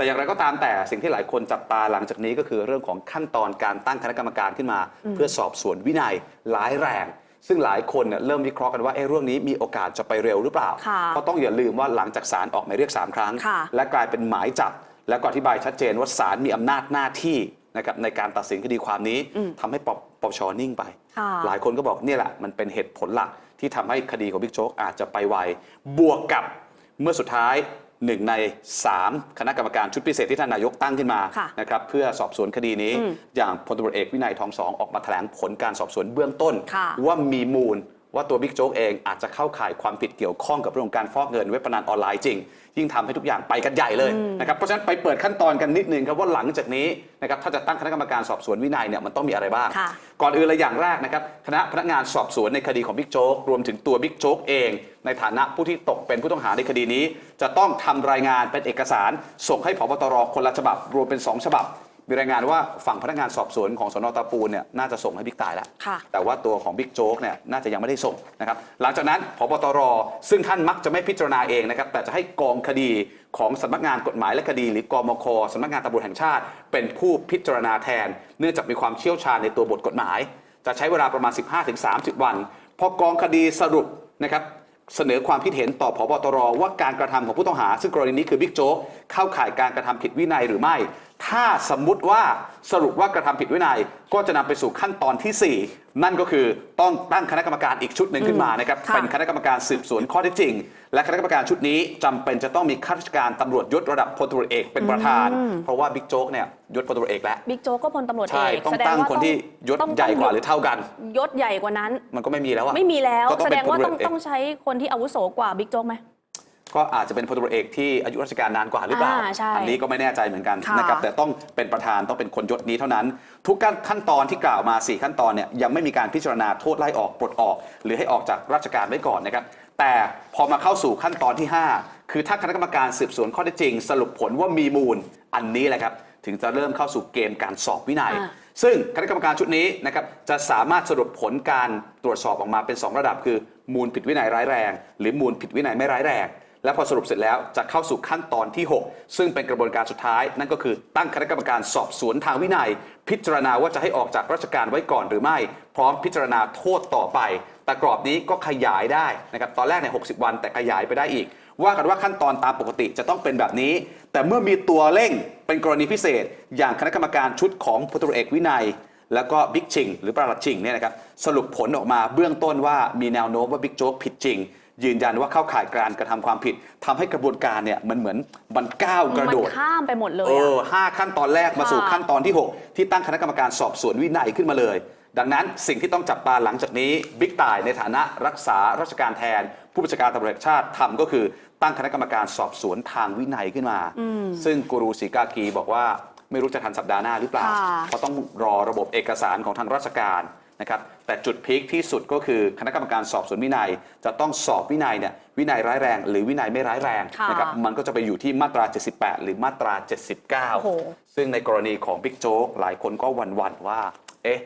แต่อย่างไรก็ตามแต่สิ่งที่หลายคนจับตาหลังจากนี้ก็คือเรื่องของขั้นตอนการตั้งคณะกรรมการขึ้นมา เพื่อสอบสวนวินัยร้ายแรง ซึ่งหลายคนเนี่ยเริ่มวิเคราะห์กันว่าเอ๊ะเรื่องนี้มีโอกาสจะไปเร็วหรือเปล่า ค่ะเพราะต้องอย่าลืมว่าหลังจากศาลออกหมายเรียก 3 ครั้ง ค่ะ และกลายเป็นหมายจับ แล้วก็อธิบายชัดเจนว่าศาลมีอำนาจหน้าที่นะครับในการตัดสินคดีความนี้ทำให้ปปปชนิ่งไป ค่ะ หลายคนก็บอกเนี่ยแหละมันเป็นเหตุผลหลักที่ทำให้คดีของบิ๊กโจ๊กอาจจะไปไวบวกกับเมื่อสุดท้าย หนึ่งใน 3 คณะกรรมการชุดพิเศษที่ท่านนายกตั้งขึ้นมาค่ะนะครับเพื่อสอบสวนคดีนี้ อย่างพลตำรวจเอกวินัยทองสองออกมาแถลงผลการสอบสวนเบื้องต้นค่ะว่ามีมูลว่าตัวบิ๊กโจ๊กเองอาจจะเข้าข่ายความผิดเกี่ยวข้องกับเรื่องของการฟอกเงินเว็บพนันออนไลน์จริง ยิ่งทำให้ทุกอย่างไปกันใหญ่เลยนะครับเพราะฉะนั้นไปเปิดขั้นตอนกันนิดนึงครับว่าหลังจากนี้นะครับถ้าจะตั้งคณะกรรมการสอบสวนวินัยเนี่ยมันต้องมีอะไรบ้างค่ะก่อนอื่นเลยอย่างแรกนะครับคณะพนักงานสอบสวนในคดีของบิ๊กโจ๊กรวมถึงตัวบิ๊กโจ๊กเอง ในฐานะผู้ที่ตกเป็นผู้ต้องหาในคดีนี้ จะต้องทำรายงานเป็นเอกสาร ส่งให้ผบตรคนละฉบับ รวมเป็น 2 ฉบับ มีรายงานว่าฝั่งพนักงานสอบสวนของสนตาปูนเนี่ยน่าจะส่งให้บิ๊กตายแล้วค่ะแต่ว่าตัวของบิ๊กโจ๊กเนี่ยน่าจะยังไม่ได้ส่งนะครับหลังจากนั้นพบตรซึ่งท่านมักจะไม่พิจารณาเองนะครับแต่จะให้กองคดีของสำนักงานกฎหมายและคดีหรือกมคสำนักงานตำรวจแห่งชาติ เป็นผู้พิจารณาแทน เนื่องจากมีความเชี่ยวชาญในตัวบทกฎหมาย จะใช้เวลาประมาณ 15-30 วันพอกองคดีสรุปนะครับ เสนอความคิดเห็นต่อพบตรว่าการกระทำของผู้ต้องหา ซึ่งกรณีนี้คือบิ๊กโจ๊กเข้าข่ายการกระทำผิดวินัยหรือไม่ ถ้าสมมุติว่าสรุปว่ากระทำผิดวินัย ก็จะนำไปสู่ขั้นตอนทีสี่ 4 นั่นก็คือต้องตั้งคณะกรรมการอีกชุดหนึ่งขึ้นมานะครับค่ะเป็นคณะกรรมการสืบสวนข้อเท็จจริง และคณะกรรมการชุดนี้จำเป็นจะต้องมีข้าราชการตำรวจยศระดับพลตำรวจเอกเป็นประธาน เพราะว่าบิ๊กโจ๊กเนี่ยยศพลตำรวจเอกแล้วบิ๊กโจ๊กก็พลตำรวจเอใช่กต้องแสดตั้งว่าคนที่ยศต้องใหญ่กว่าหรือเท่ากัน ยศใหญ่กว่านั้น มันก็ไม่มีแล้วอะไม่มีแล้วก็ต้แสเป็ดนงว่าพลต้องตำรวจเอกต้องใช้คนที่อาวุโสกว่าบิ๊กโจ๊กไหม ก็อาจจะเป็นพลตำรวจเอกที่อายุราชการนานกว่าหรือเปล่า อ่าใช่อันี้ก็ไม่แน่ใจเหมือนกันค่ะ นะครับ แต่ต้องเป็นประธานต้องเป็นคนยศนี้เท่านั้น ทุกขั้นตอนที่กล่าวมา 4 ขั้นตอนเนี่ยยังไม่มีการพิจารณาโทษไล่ออกปลดออก หรือให้ออกจากราชการไว้ก่อนนะครับ แต่พอมาเข้าสู่ขั้นตอนที่ 5 คือถ้าคณะกรรมการสืบสวนข้อเท็จจริง สรุปผลว่ามีมูลอันนี้แหละครับ ถึงจะเริ่มเข้าสู่เกมการสอบวินัย อ่า ซึ่งคณะกรรมการชุดนี้นะครับจะสามารถสรุปผลการตรวจสอบออกมาเป็น 2 ระดับคือ มูลผิดวินัยร้ายแรง หรือมูลผิดวินัยไม่ร้ายแรง และพอสรุปเสร็จแล้วจะเข้าสู่ขั้นตอนที่ 6 ซึ่งเป็นกระบวนการสุดท้าย นั่นก็คือตั้งคณะกรรมการสอบสวนทางวินัย พิจารณาว่าจะให้ออกจากราชการไว้ก่อนหรือไม่ พร้อมพิจารณาโทษต่อไป แต่กรอบนี้ก็ขยายได้นะครับตอนแรกใน 60 วันแต่ขยายไปได้อีก ว่ากันว่าขั้นตอนตามปกติจะต้องเป็นแบบนี้ แต่เมื่อมีตัวเร่งเป็นกรณีพิเศษ อย่างคณะกรรมการชุดของพลตรเอกวินัย แล้วก็บิ๊กชิงหรือประหลัดชิงเนี่ยนะครับสรุปผลออกมาเบื้องต้นว่ามีแนวโน้มว่าบิ๊กโจ๊กผิดจริง ยืนยันว่าเข้าข่ายการกระทำความผิดทำให้กระบวนการเนี่ยมันเหมือนมันก้าวกระมัโดดข้ามไปหมดเลยเออะอห้าขั้นตอนแรกมาสู่ค่ะขั้นตอนที่ 6 ที่ตั้งคณะกรรมการสอบสวนวินัยขึ้นมาเลย ดังนั้นสิ่งที่ต้องจับตาหลังจากนี้บิ๊กต่ายในฐานะรักษาราชการแทน ผู้บัญชาการตำรวจแห่งชาติทำก็คือตั้งคณะกรรมการสอบสวนทางวินัยขึ้นมา ซึ่งกูรูศรีกากีบอกว่า ไม่รู้จะทันสัปดาห์หน้าหรือเปล่าค่ะเพราะต้องรอระบบเอกสารของทางราชการนะครับแต่จุดพีคที่สุดก็คือคณะกรรมการสอบสวนวินัย จะต้องสอบวินัยเนี่ยวินัยร้ายแรง หรือวินัยไม่ร้ายแรงค่ะนะครับมันก็จะไปอยู่ที่มาตรา 78 หรือมาตราโอ้โห79 ซึ่งในกรณีของบิ๊กโจ๊กหลายคนก็หวั่นๆว่า เอ๊ะ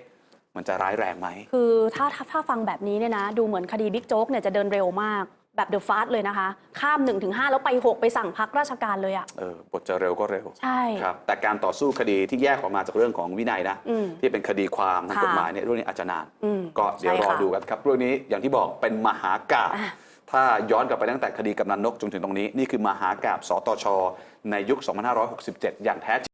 มันจะร้ายแรงไหม คือถ้าถ้าถ้าฟังแบบนี้เนี่ยนะ ดูเหมือนคดีบิ๊กโจ๊กเนี่ยจะเดินเร็วมาก แบบเดอะฟาสเลยนะคะ ข้าม1นถึงหแล้วไป 6 ไปสั่งพักราชการเลยอะเออบทจะเร็วก็เร็วใช่ครับแต่การต่อสู้คดีที่แยกออกมาจากเรื่องของวินัยนะอืมที่เป็นคดีความทางค่ะกฎหมายเนี่ยเรื่องนี้อาจจะนานอืมก็เดี๋ยวใช่รอค่ะดูกันครับ เรื่องนี้อย่างที่บอกเป็นมหากาบอะถ้าย้อนกลับไปตั้งแต่คดีกำนันนกจนถึงตรงนี้ นี่คือมหากาบสตช ในยุค 2567 อย่างแท้จริง